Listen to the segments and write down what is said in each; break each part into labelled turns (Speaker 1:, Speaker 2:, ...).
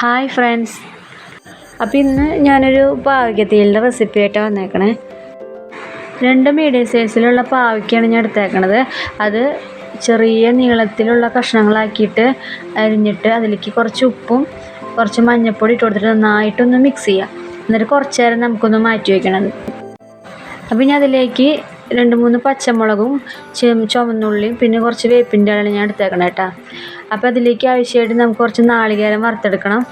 Speaker 1: Hi friends അപ്പോൾ ഇന്ന് ഞാനൊരു പാവയ്ക്കത്തീലിന്റെ റെസിപ്പി ആയിട്ടാണ് വന്നേക്കണേ. രണ്ട് മീഡിയം സൈസിലുള്ള പാവയ്ക്കാണ് ഞാൻ എടുത്തേക്കണത്. അത് ചെറിയ നീളത്തിലുള്ള കഷ്ണങ്ങളാക്കിയിട്ട് അരിഞ്ഞിട്ട് അതിലേക്ക് കുറച്ച് ഉപ്പും കുറച്ച് മഞ്ഞൾപ്പൊടി ഇട്ട് കൊടുത്തിട്ട് നന്നായിട്ടൊന്ന് മിക്സ് ചെയ്യാം. എന്നിട്ട് കുറച്ച് നേരം നമുക്കൊന്ന് മാറ്റി വയ്ക്കണത് അപ്പോൾ ഇനി അതിലേക്ക് രണ്ട് മൂന്ന് പച്ചമുളകും ചുവന്നുള്ളിയും പിന്നെ കുറച്ച് വേപ്പിന്റെ ഇലയാണ് ഞാൻ എടുത്തേക്കണം കേട്ടോ. അപ്പോൾ അതിലേക്ക് ആവശ്യമായിട്ട് നമുക്ക് കുറച്ച് നാളികേരം വറുത്തെടുക്കണം.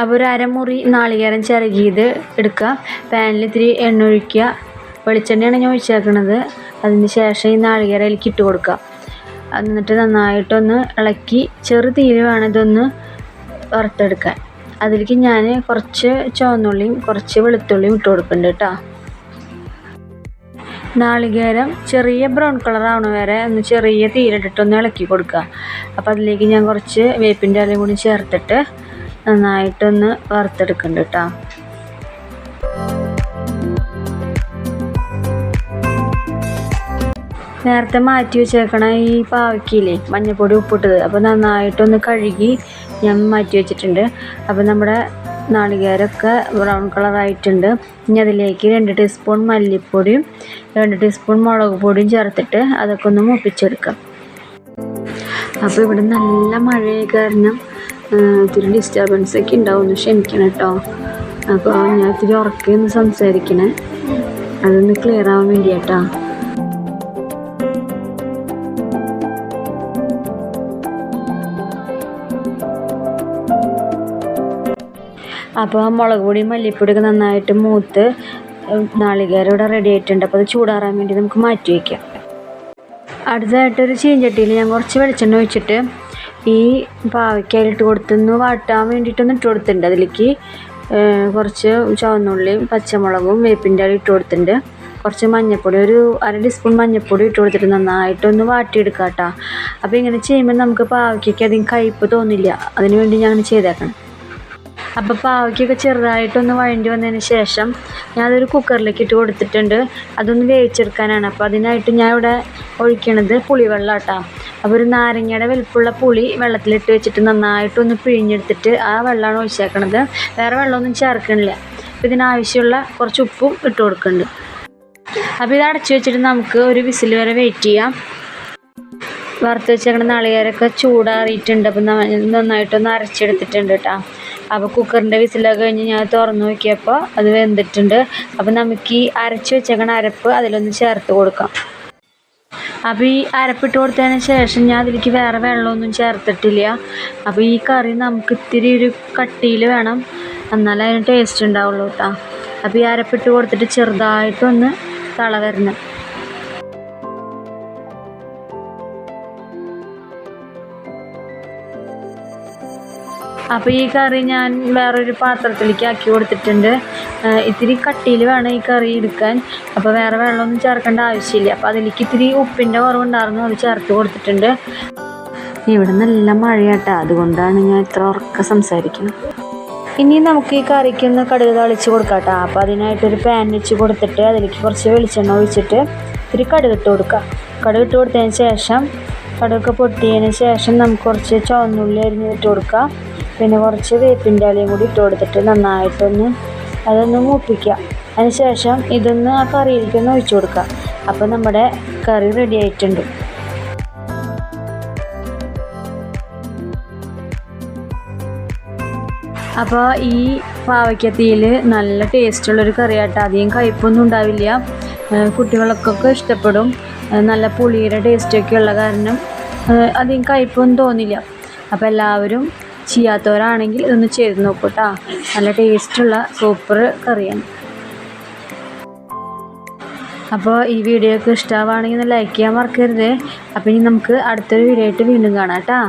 Speaker 1: അപ്പോൾ ഒരു അരമുറി നാളികേരം ചിരകിയത് എടുക്കുക. പാനിൽ ഇത്തിരി എണ്ണ ഒഴിക്കുക. വെളിച്ചെണ്ണയാണ് ഞാൻ ഒഴിച്ചേക്കണത്. അതിന് ശേഷം ഈ നാളികേരം അതിലേക്ക് ഇട്ട് കൊടുക്കുക. എന്നിട്ട് നന്നായിട്ടൊന്ന് ഇളക്കി ചെറു തീയിൽ വേണം ഇതൊന്ന് വറുത്തെടുക്കാൻ. അതിലേക്ക് ഞാൻ കുറച്ച് ചുവന്നുള്ളിയും കുറച്ച് വെളുത്തുള്ളിയും ഇട്ട് കൊടുക്കുന്നുണ്ട് കേട്ടോ. നാളികേരം ചെറിയ ബ്രൗൺ കളർ ആവണ വരെ ഒന്ന് ചെറിയ തീരട്ടിട്ടൊന്ന് ഇളക്കി കൊടുക്കുക. അപ്പോൾ അതിലേക്ക് ഞാൻ കുറച്ച് വേപ്പിന്റെ ഇലയും കൂടി ചേർത്തിട്ട് നന്നായിട്ടൊന്ന് വറുത്തെടുക്കുന്നുണ്ട് കേട്ടോ നേരത്തെ മാറ്റി വെച്ചേക്കണ ഈ പാവയ്ക്കില്ലേ മഞ്ഞൾപ്പൊടി ഉപ്പിട്ടത് അപ്പോൾ നന്നായിട്ടൊന്ന് കഴുകി ഞാൻ മാറ്റി വെച്ചിട്ടുണ്ട്. അപ്പോൾ നമ്മുടെ നാളികേരമൊക്കെ ബ്രൗൺ കളറായിട്ടുണ്ട് ഇനി അതിലേക്ക് രണ്ട് ടീസ്പൂൺ മല്ലിപ്പൊടിയും രണ്ട് ടീസ്പൂൺ മുളക് പൊടിയും ചേർത്തിട്ട് അതൊക്കെ ഒന്ന് മുപ്പിച്ചെടുക്കാം. അപ്പോൾ ഇവിടെ നല്ല മഴയായ കാരണം ഇത്തിരി ഡിസ്റ്റർബൻസ് ഒക്കെ ഉണ്ടാവും ക്ഷമിക്കണം കേട്ടോ. അപ്പോൾ ഞാൻ ഇത്തിരി ഉറക്കെ ഒന്ന് സംസാരിക്കണേ. അതൊന്ന് ക്ലിയർ ആവാൻ വേണ്ടിയാട്ടോ. അപ്പോൾ ആ മുളക് പൊടിയും മല്ലിപ്പൊടിയൊക്കെ നന്നായിട്ട് മൂത്ത് നാളികേരം ഇവിടെ റെഡി ആയിട്ടുണ്ട്. അപ്പോൾ അത് ചൂടാറാൻ വേണ്ടി നമുക്ക് മാറ്റി വയ്ക്കാം അടുത്തതായിട്ടൊരു ചീഞ്ചട്ടിയിൽ ഞാൻ കുറച്ച് വെളിച്ചെണ്ണ ഒഴിച്ചിട്ട് ഈ പാവയ്ക്കായിട്ട് കൊടുത്തുനിന്ന് വാട്ടാൻ വേണ്ടിയിട്ടൊന്ന് ഇട്ട് കൊടുത്തിട്ടുണ്ട്. അതിലേക്ക് കുറച്ച് ചുവന്നുള്ളിയും പച്ചമുളകും വേപ്പിന്റെ ഇല ഇട്ട് കൊടുത്തിട്ടുണ്ട്. കുറച്ച് മഞ്ഞൾപ്പൊടി ഒരു അര ടീസ്പൂൺ മഞ്ഞൾപ്പൊടി ഇട്ട് കൊടുത്തിട്ട് നന്നായിട്ടൊന്ന് വാട്ടിയെടുക്കാം കേട്ടോ അപ്പോൾ ഇങ്ങനെ ചെയ്യുമ്പോൾ നമുക്ക് പാവയ്ക്കൊക്കെ അധികം കയ്പ്പ് തോന്നില്ല. അതിന് വേണ്ടി ഞാൻ ചെയ്തേക്കണം. അപ്പോൾ പാവയ്ക്കൊക്കെ ചെറുതായിട്ടൊന്ന് വഴണ്ടി വന്നതിന് ശേഷം ഞാനതൊരു കുക്കറിലേക്ക് ഇട്ട് കൊടുത്തിട്ടുണ്ട്. അതൊന്ന് വേവിച്ചെടുക്കാനാണ്. അപ്പോൾ അതിനായിട്ട് ഞാൻ ഇവിടെ ഒഴിക്കണത് പുളിവെള്ളം കേട്ടോ അപ്പോൾ ഒരു നാരങ്ങയുടെ വലിപ്പമുള്ള പുളി വെള്ളത്തിലിട്ട് വെച്ചിട്ട് നന്നായിട്ടൊന്ന് പിഴിഞ്ഞെടുത്തിട്ട് ആ വെള്ളമാണ് ഒഴിച്ചേക്കണത്. വേറെ വെള്ളമൊന്നും ചേർക്കണില്ല. അപ്പോൾ ഇതിനാവശ്യമുള്ള കുറച്ച് ഉപ്പും ഇട്ട് കൊടുക്കുന്നുണ്ട് അപ്പോൾ ഇത് അടച്ചു വെച്ചിട്ട് നമുക്ക് ഒരു വിസിൽ വരെ വെയിറ്റ് ചെയ്യാം. വറുത്ത് വെച്ചേക്കണ നാളികേരമൊക്കെ ചൂടാറിയിട്ടുണ്ട്. അപ്പം നന്നായിട്ടൊന്ന് അരച്ചെടുത്തിട്ടുണ്ട് കേട്ടോ അപ്പോൾ കുക്കറിന്റെ വിസിലൊക്കെ കഴിഞ്ഞ് ഞാൻ തുറന്ന് നോക്കിയപ്പോൾ അത് വെന്തിട്ടുണ്ട്. അപ്പം നമുക്ക് ഈ അരച്ച് വെച്ചേക്കണ അരപ്പ് അതിലൊന്ന് ചേർത്ത് കൊടുക്കാം. അപ്പോൾ ഈ അരപ്പിട്ട് കൊടുത്തതിന് ശേഷം ഞാൻ അതിലേക്ക് വേറെ വെള്ളമൊന്നും ചേർത്തിട്ടില്ല. അപ്പോൾ ഈ കറി നമുക്ക് ഇത്തിരി ഒരു കട്ടിയിൽ വേണം. എന്നാലേ അതിന് ടേസ്റ്റ് ഉണ്ടാവുള്ളൂ കേട്ടോ അപ്പോൾ ഈ അരപ്പിട്ട് കൊടുത്തിട്ട് ചെറുതായിട്ടൊന്ന് തള വരണം. അപ്പോൾ ഈ കറി ഞാൻ വേറൊരു പാത്രത്തിലേക്ക് ആക്കി കൊടുത്തിട്ടുണ്ട്. ഇത്തിരി കട്ടിയിൽ വേണം ഈ കറി എടുക്കാൻ. അപ്പോൾ വേറെ വെള്ളമൊന്നും ചേർക്കേണ്ട ആവശ്യമില്ല. അപ്പോൾ അതിലേക്ക് ഇത്തിരി ഉപ്പിന്റെ കുറവുണ്ടായിരുന്നു അത് ചേർത്ത് കൊടുത്തിട്ടുണ്ട്. ഇവിടെ നല്ല മഴയാട്ടോ. അതുകൊണ്ടാണ് ഞാൻ ഇത്ര ഉറക്കം സംസാരിക്കുന്നത്. ഇനി നമുക്ക് ഈ കറിക്കൊന്ന് കടുക് തളിച്ച് കൊടുക്കാം കേട്ടോ അപ്പോൾ അതിനായിട്ടൊരു പാൻ വെച്ച് കൊടുത്തിട്ട് അതിലേക്ക് കുറച്ച് വെളിച്ചെണ്ണ ഒഴിച്ചിട്ട് ഇത്തിരി കടുകിട്ട് കൊടുക്കുക കടുകിട്ട് കൊടുത്തതിന് ശേഷം കടുകൊക്കെ പൊട്ടിയതിന് ശേഷം നമുക്ക് കുറച്ച് ചുവന്നുള്ളി അരിഞ്ഞിട്ട് കൊടുക്കുക പിന്നെ കുറച്ച് വേപ്പിന്റെ ഇലയും കൂടി ഇട്ട് കൊടുത്തിട്ട് നന്നായിട്ടൊന്ന് അതൊന്ന് മൂപ്പിക്കുക. അതിന് ശേഷം ഇതൊന്ന് ആ കറിയിലേക്ക് ഒന്ന് ഒഴിച്ചു കൊടുക്കുക. അപ്പോൾ നമ്മുടെ കറി റെഡി ആയിട്ടുണ്ട്. അപ്പോൾ ഈ പാവയ്ക്കത്തിയിൽ നല്ല ടേസ്റ്റുള്ളൊരു കറിയാട്ടോ. അധികം കയ്പൊന്നും ഉണ്ടാവില്ല. കുട്ടികൾക്കൊക്കെ ഇഷ്ടപ്പെടും. നല്ല പുളിയുടെ ടേസ്റ്റൊക്കെ ഉള്ള കാരണം അധികം കയ്പൊന്നും തോന്നില്ല. അപ്പോൾ എല്ലാവരും ചെയ്യാത്തവരാണെങ്കിൽ ഇതൊന്ന് ചെയ്ത് നോക്കൂ കേട്ടോ നല്ല ടേസ്റ്റുള്ള സൂപ്പർ കറിയാണ്. അപ്പോൾ ഈ വീഡിയോ ഒക്കെ ഇഷ്ടമാവുകയാണെങ്കിൽ ലൈക്ക് ചെയ്യാൻ മറക്കരുത്. അപ്പോൾ ഇനി നമുക്ക് അടുത്തൊരു വീഡിയോ ആയിട്ട് വീണ്ടും കാണാം കേട്ടോ